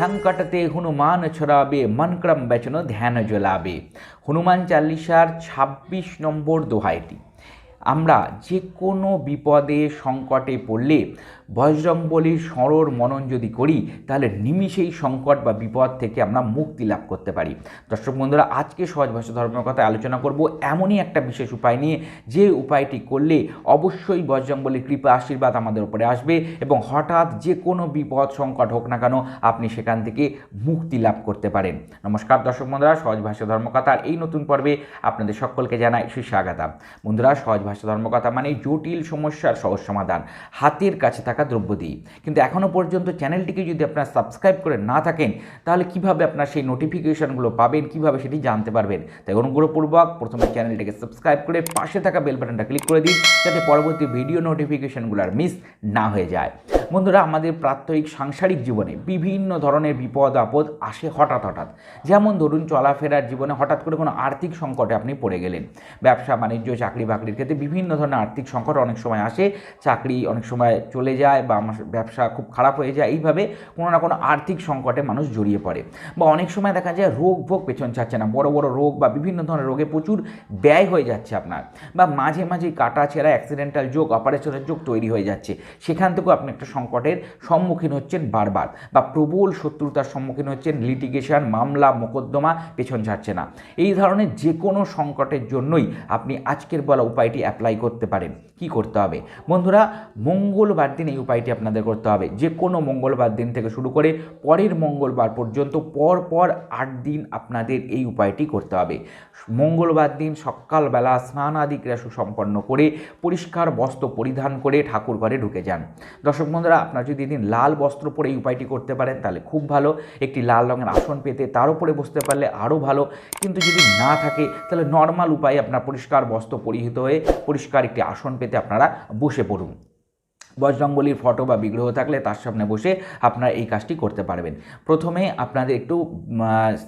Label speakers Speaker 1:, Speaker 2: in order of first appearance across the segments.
Speaker 1: সংকটতে হনুমান ছড়াবে মনক্রম বেচন ধ্যান জ্বলাবে। হনুমান চাল্লিশার ২৬ নম্বর দোহাইটি। আমরা যে কোনো বিপদে সংকটে পড়লে বজরংবলির সরর মনন যদি করি, তাহলে নিমিষেই সংকট বা বিপদ থেকে আমরা মুক্তি লাভ করতে পারি। দর্শক বন্ধুরা, আজকে সহজ ভাষা ধর্মের কথা আলোচনা করব এমনই একটা বিশেষ উপায় নিয়ে। যে উপায়টি করলে অবশ্যই বজরংবলির কৃপা, আশীর্বাদ আমাদের উপরে আসবে এবং হঠাৎ যে কোনো বিপদ, সংকট হোক না কেন, আপনি সেখান থেকে মুক্তি লাভ করতে পারেন। নমস্কার দর্শক বন্ধুরা, সহজ ভাষা ধর্মকথার এই নতুন পর্বে আপনাদের সকলকে জানাই সুস্বাগতম। বন্ধুরা, সহজ ভাষা ধর্মকথা মানে জটিল সমস্যার সহজ সমাধান, হাতের কাছে থাকা দ্রব্য দিয়ে কিন্তু এখনও পর্যন্ত চ্যানেলটিকে যদি আপনারা সাবস্ক্রাইব করে না থাকেন, তাহলে কীভাবে আপনার সেই নোটিফিকেশানগুলো পাবেন, কীভাবে সেটি জানতে পারবেন? তাই অনুগ্রহপূর্বক প্রথমে চ্যানেলটিকে সাবস্ক্রাইব করে পাশে থাকা বেল বাটনটা ক্লিক করে দিন, যাতে পরবর্তী ভিডিও নোটিফিকেশানগুলো আর মিস না হয়ে যায়। বন্ধুরা, আমাদের প্রাত্যহিক সাংসারিক জীবনে বিভিন্ন ধরনের বিপদ, আপদ আসে হঠাৎ হঠাৎ। যেমন ধরুন, চলাফেরার জীবনে হঠাৎ করে কোনো আর্থিক সংকটে আপনি পড়ে গেলেন। ব্যবসা, বাণিজ্য, চাকরি, বাকরির ক্ষেত্রে বিভিন্ন ধরনের আর্থিক সংকট অনেক সময় আসে। চাকরি অনেক সময় চলে যায় বা আমার ব্যবসা খুব খারাপ হয়ে যায়। এইভাবে কোনো না কোনো আর্থিক সংকটে মানুষ জড়িয়ে পড়ে বা অনেক সময় দেখা যায় রোগ ভোগ পেছন ছাড়ছে না। বড় বড় রোগ বা বিভিন্ন ধরনের রোগে প্রচুর ব্যয় হয়ে যাচ্ছে আপনার বা মাঝে মাঝে কাটা, ছেঁড়া অ্যাক্সিডেন্টাল যোগ অপারেশনের যোগ তৈরি হয়ে যাচ্ছে। সেখান থেকেও আপনি একটা সংকটের সম্মুখীন হচ্ছেন বারবার বা প্রবল শত্রুতার সম্মুখীন হচ্ছেন লিটিগেশন মামলা, মোকদ্দমা পেছন ছাড়ছে না। এই ধরনের যে কোনো সংকটের জন্যই আপনি আজকের বলা উপায়টি অ্যাপ্লাই করতে পারেন। কি করতে হবে? বন্ধুরা, মঙ্গলবার দিন এই উপায়টি আপনাদের করতে হবে। যে কোনো মঙ্গলবার দিন থেকে শুরু করে পরের মঙ্গলবার পর্যন্ত পর পর আট দিন আপনাদের এই উপায়টি করতে হবে। মঙ্গলবার দিন সকালবেলা স্নান আদি ক্রিয়া সুসম্পন্ন করে পরিষ্কার বস্ত্র পরিধান করে ঠাকুর ঘরে ঢুকে যান। দর্শক বন্ধুরা, আপনার যদি দিন লাল বস্ত্র পরে এই উপায়টি করতে পারেন, তাহলে খুব ভালো। একটি লাল রঙের আসন পেতে তার উপরে বসতে পারলে আরও ভালো। কিন্তু যদি না থাকে, তাহলে নর্মাল উপায়ে আপনার পরিষ্কার বস্ত্র পরিহিত হয়ে পরিষ্কার একটি আসন পেতে আপনারা বসে পড়ুন। বজরংবলির ফটো বা বিগ্রহ থাকলে তার সামনে বসে আপনারা এই কাজটি করতে পারবেন। প্রথমে আপনাদের একটু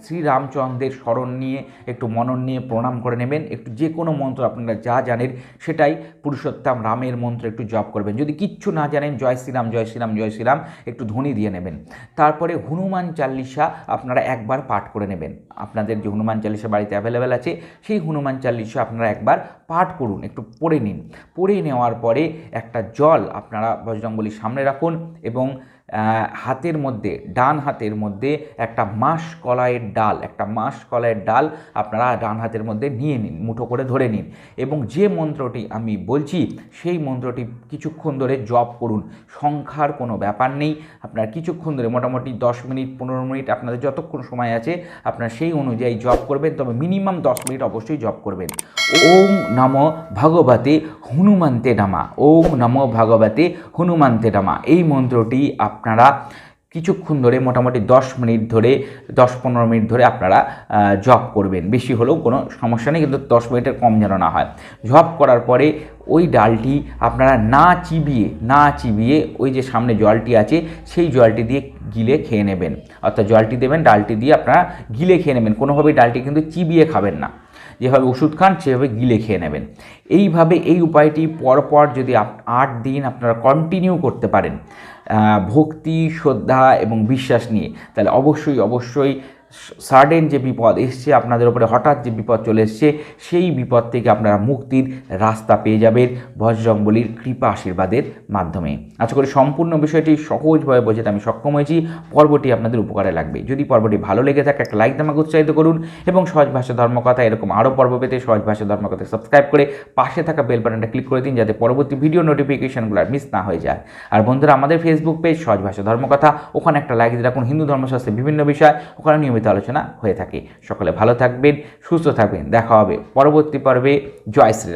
Speaker 1: শ্রীরামচন্দ্রের স্মরণ নিয়ে, একটু মনন নিয়ে প্রণাম করে নেবেন। একটু যে কোনো মন্ত্র আপনারা যা জানেন সেটাই পুরুষোত্তম রামের মন্ত্র একটু জপ করবেন। যদি কিচ্ছু না জানেন, জয় শ্রীরাম জয় শ্রীরাম জয় শ্রীরাম, একটু ধ্বনি দিয়ে নেবেন। তারপরে হনুমান চাল্লিশা আপনারা একবার পাঠ করে নেবেন। আপনাদের যে হনুমান চাল্লিশা বাড়িতে অ্যাভেলেবেল আছে, সেই হনুমান চাল্লিশা আপনারা একবার পাঠ করুন, একটু পড়ে নিন। পড়ে নেওয়ার পরে একটা জল আপনারা বজরংবলির সামনে রাখুন এবং হাতের মধ্যে, ডান হাতের মধ্যে একটা মাস কলাইয়ের ডাল, একটা মাস কলাইয়ের ডাল আপনারা ডান হাতের মধ্যে নিয়ে নিন, মুঠো করে ধরে নিন এবং যে মন্ত্রটি আমি বলছি সেই মন্ত্রটি কিছুক্ষণ ধরে জপ করুন, সংখ্যার কোনো ব্যাপার নেই, আপনার কিছুক্ষণ ধরে মোটামুটি দশ মিনিট, পনেরো মিনিট আপনাদের যতক্ষণ সময় আছে আপনার সেই অনুযায়ী জপ করবেন, তবে মিনিমাম দশ মিনিট অবশ্যই জপ করবেন। ওম নম ভগবতে হনুমন্তে নামা, ওম নম ভগবতে হনুমন্তে নামা, এই মন্ত্রটি আপনারা কিছুক্ষণ ধরে, মোটামুটি দশ মিনিট ধরে, দশ পনেরো মিনিট ধরে আপনারা জব করবেন। বেশি হলেও কোনো সমস্যা নেই, কিন্তু দশ মিনিটের কম যেন না হয়। জব করার পরে ওই ডালটি আপনারা না চিবিয়ে না চিবিয়ে ওই যে সামনে জলটি আছে, সেই জলটি দিয়ে গিলে খেয়ে নেবেন। অর্থাৎ জলটি দেবেন, ডালটি দিয়ে আপনারা গিলে খেয়ে নেবেন। কোনোভাবেই ডালটি কিন্তু চিবিয়ে খাবেন না। যেভাবে ওষুধ খান, সেভাবে গিলে খেয়ে নেবেন। এইভাবে এই উপায়টি পরপর যদি আট দিন আপনারা কন্টিনিউ করতে পারেন ভক্তি, শ্রদ্ধা এবং বিশ্বাস নিয়ে, তাহলে অবশ্যই অবশ্যই সাডেন যে বিপদ এসছে, আপনাদের উপরে হঠাৎ যে বিপদ চলে এসছে, সেই বিপদ থেকে আপনারা মুক্তির রাস্তা পেয়ে যাবেন বজরংবলির কৃপা আশীর্বাদের মাধ্যমে। আশা করি সম্পূর্ণ বিষয়টি সহজভাবে বোঝাতে আমি সক্ষম হয়েছি। পর্বটি আপনাদের উপকারে লাগবে। যদি পর্বটি ভালো লেগে থাকে, একটা লাইক আমাকে উৎসাহিত করুন এবং সহজ ভাষা ধর্মকথা, এরকম আরও পর্ব পেতে সহজ ভাষা ধর্মকথা সাবস্ক্রাইব করে পাশে থাকা বেল বাটনটা ক্লিক করে দিন যাতে পরবর্তী ভিডিও নোটিফিকেশনগুলো আর মিস না হয়ে যায়। আর বন্ধুরা, আমাদের ফেসবুক পেজ সহজ ভাষা ধর্মকথা, ওখানে একটা লাইক রাখুন। হিন্দু ধর্মশাস্ত্রের বিভিন্ন বিষয়, ওখানে নিয়মিত নিয়মিত আলোচনা হয়ে থাকে। সকলে ভালো থাকবেন, সুস্থ থাকবেন। দেখা হবে পরবর্তী পর্বে। জয় শ্রীরাম।